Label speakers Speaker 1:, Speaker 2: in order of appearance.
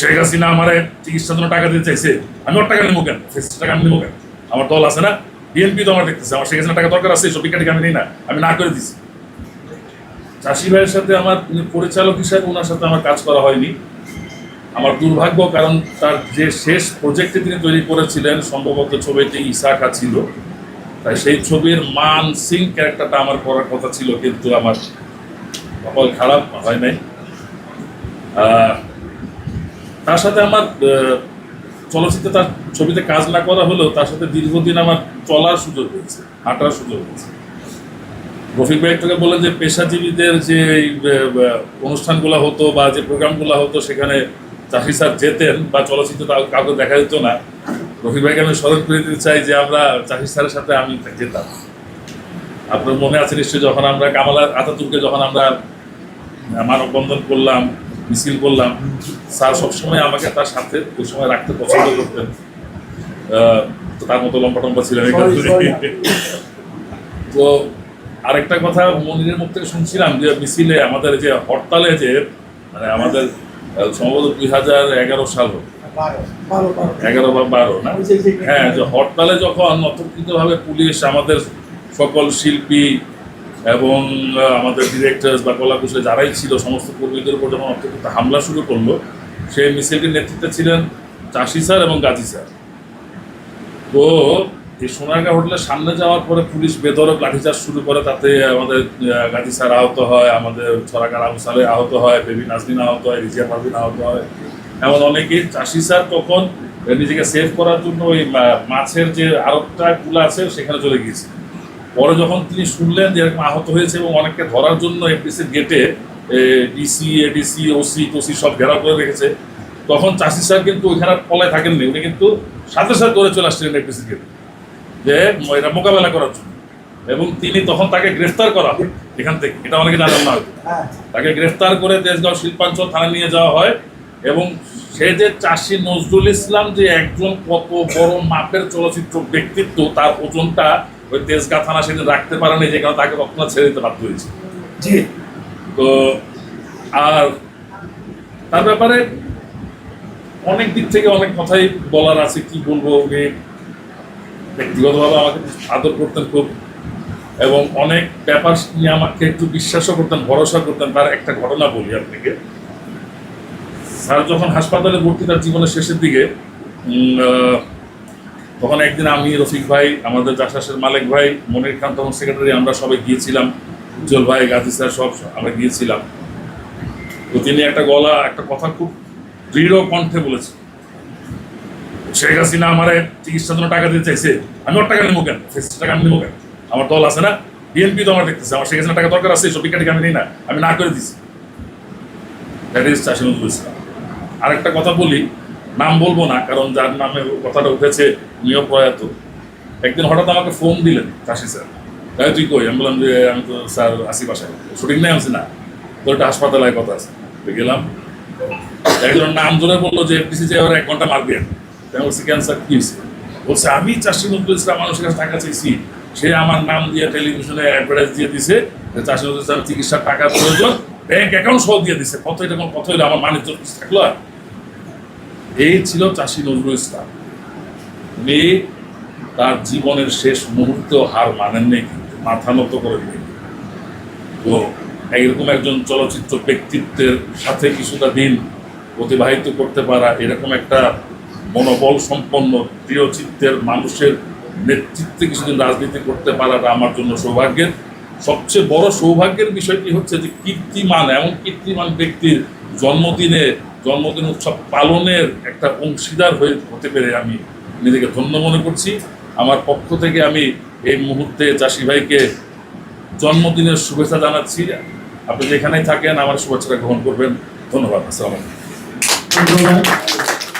Speaker 1: শেখ হাসিনা আমার চিকিৎসার জন্য টাকা দিতে চাইছে, আমি ওর টাকা নেব কেন? টাকা আমি নেব কেন? আমার দল আছে না? বিএনপি তো আমার দেখতেছে, আমার শেখ হাসিনা টাকা দরকার আছে সব বিজ্ঞানীকে আমি নিই না, আমি না করে দিছি। চাষি ভাইয়ের সাথে আমার পরিচালক হিসাবে ওনার সাথে আমার কাজ করা হয়নি। আমার দুর্ভাগ্য, কারণ তার যে শেষ প্রজেক্টটি তিনি তৈরি করেছিলেন, সম্ভবত ছবিটি ইসাকা ছিল। তাই সেই ছবির মান সিং ক্যারেক্টারটা আমার করার কথা ছিল, কিন্তু আমার কপাল খারাপ, হয় নাই। তার সাথে আমার চলচ্চিত্রে তার ছবিতে কাজ না করা হলেও তার সাথে দীর্ঘদিন আমার চলার সুযোগ হয়েছে, হাঁটার সুযোগ হয়েছে। রফিক ভাই একটু আগে বললেন যে পেশাজীবীদের যে অনুষ্ঠানগুলো হতো বা যে প্রোগ্রামগুলো হতো, সেখানে চাষি স্যার যেতেন বা চলচ্চিত্র কাউকে দেখা যেত না। রফিক ভাইকে আমি স্মরণ করে দিতে চাই যে আমরা চাষি স্যারের সাথে আমি যেতাম। আপনার মনে আছে নিশ্চয়ই, যখন আমরা কামালা আতাতুর্কে যখন আমরা মানববন্ধন করলাম মিছিল করলাম। স্যার সবসময় আমাকে তার সাথে ওই সময় রাখতে পছন্দ করতেন। তার মতো লম্বা টম্বা. কারণে। তো আরেকটা কথা মনিরের মুখ থেকে শুনছিলাম যে মিছিলে আমাদের যে হরতালে যে মানে আমাদের সম্ভবত দুই হাজার এগারো সাল এগারো বা বারো না? হ্যাঁ যে হরতালে যখন অতর্কিতভাবে পুলিশ আমাদের সকল শিল্পী এবং আমাদের ডিরেক্টরস বা কলাকুশলী যারাই ছিল, সমস্ত কর্মীদের উপর যখন অতর্কিত হামলা শুরু করল সেই মিছিলটির নেতৃত্বে ছিলেন চাষি স্যার এবং গাজী স্যার। তো এই সোনারগাঁ হোটেলের সামনে যাওয়ার পরে পুলিশ বেদরক লাঠিচার্জ শুরু করে, তাতে আমাদের গাজী স্যার আহত হয়, আমাদের ছড়াকার আবু সালে আহত হয়, বেবি নাজমিন আহত হয়, রিজিয়া পারভিন আহত হয়, এমন অনেকেই চাষি স্যার তখন নিজেকে সেভ করার জন্য ওই মাছের যে আরবটা গুলো আছে, সেখানে চলে গিয়েছে পরে যখন তিনি শুনলেন যে এরকম আহত হয়েছে এবং অনেককে ধরার জন্য এফডিসির গেটে ডিসি এডিসি ওসি টোসি সব ঘেরাও করে রেখেছে তখন চাষি স্যার কিন্তু ওইখানে পলায় থাকেননি উনি কিন্তু সাথে সাথে করে চলে আসছিলেন এফডিসির গেটে যে এটা মোকাবেলা করার জন্য। এবং তিনি তখন তাকে গ্রেফতার করা হয় এখান থেকে এটা অনেকে জানেন না।
Speaker 2: হ্যাঁ।
Speaker 1: তাকে গ্রেফতার করে দেশগাঁও শিল্পাঞ্চল থানায় নিয়ে যাওয়া হয় এবং সে যে চাষি নজরুল ইসলাম যে একজন কত বড় মাপের চলচ্চিত্র ব্যক্তিত্ব তার ওজনটা ওই তেজগাঁ থানা সেদিন রাখতে পারেনি যে কারণে তাকে তৎক্ষণাৎ ছেড়ে দিতে বাধ্য হয়েছে।
Speaker 2: জি।
Speaker 1: তো আর তার ব্যাপারে অনেক দিক থেকে অনেক কথাই বলার আছে কি বলব উনি ব্যক্তিগতভাবে আমাকে আদর করতেন খুব এবং অনেক ব্যাপার নিয়ে আমাকে একটু বিশ্বাসও করতেন ভরসা করতেন তার একটা ঘটনা বলি আপনাকে। স্যার যখন হাসপাতালে ভর্তি তার জীবনের শেষের দিকে তখন একদিন আমি রফিক ভাই, আমাদের চাষাসের মালিক ভাই, মনির খান তখন সেক্রেটারি আমরা সবাই গিয়েছিলাম। উজ্জ্বল ভাই, গাজী স্যার সব আমরা গিয়েছিলাম। তো তিনি একটা গলা, একটা কথা খুব দৃঢ় কণ্ঠে বলেছে শেখ হাসিনা আমার চিকিৎসার জন্য টাকা দিতে চাইছে। আমি ওর টাকা নেব কেন? টাকা আমি নেব কেন? আমার দল আছে না? বিএনপি তো আমার দেখতেছে। আমার শেখ হাসিনা টাকা দরকার আছে, সব বিজ্ঞানীকে আমি নিই না। আমি না করে দিছি। দ্যাট ইজ চাষি নজরুল ইসলাম। আরেকটা কথা বলি নাম বলব না, কারণ যার নামে কথাটা উঠেছে, উনিও প্রয়াত। একদিন হঠাৎ আমাকে ফোন দিলেন চাষি স্যার। তাই তুই কই? আমি বললাম যে, আমি তো স্যার আসি বাসায়। শুটিং নেই আমি না। তো একটা হাসপাতালে কথা আছে। গেলাম। একজন নাম ধরে বলল যে এফডিসি যে এক ঘণ্টা মারবে আমি বলছি ক্যান্সার কি হয়েছে? বলছে, আমি চাষি নজরুল ইসলাম মানুষের কাছে টাকা চাইছি। সে আমার নাম দিয়ে টেলিভিশনে অ্যাডভার্টাইজ দিয়ে দিছে চাষি নজরুল ইসলাম চিকিৎসার টাকার প্রয়োজন ব্যাংক অ্যাকাউন্ট সহ দিয়ে দিছে। কত এটা কত হইল? আমার মানিজ্য থাকল আর? এই ছিল চাষি নজরুল ইসলাম। উনি তার জীবনের শেষ মুহূর্তেও হার মানেননি মাথা নত করে নেই তো এইরকম একজন চলচ্চিত্র ব্যক্তিত্বের সাথে কিছুটা দিন অতিবাহিত করতে পারা, এরকম একটা মনোবল সম্পন্ন প্রিয় চিত্তের মানুষের নেতৃত্বে কিছুদিন রাজনীতি করতে পারাটা আমার জন্য সৌভাগ্যের। সবচেয়ে বড় সৌভাগ্যের বিষয়টি হচ্ছে যে কীর্তিমান, এমন কীর্তিমান ব্যক্তির জন্মদিনে জন্মদিন উৎসব পালনের একটা অংশীদার হয়ে হতে পেরে আমি নিজেকে ধন্য মনে করছি। আমার পক্ষ থেকে আমি এই মুহূর্তে চাষি ভাইকে জন্মদিনের শুভেচ্ছা জানাচ্ছি। আপনি যেখানেই থাকেন, আমার শুভেচ্ছাটা গ্রহণ করবেন। ধন্যবাদ, আসসালাম আলাইকুম।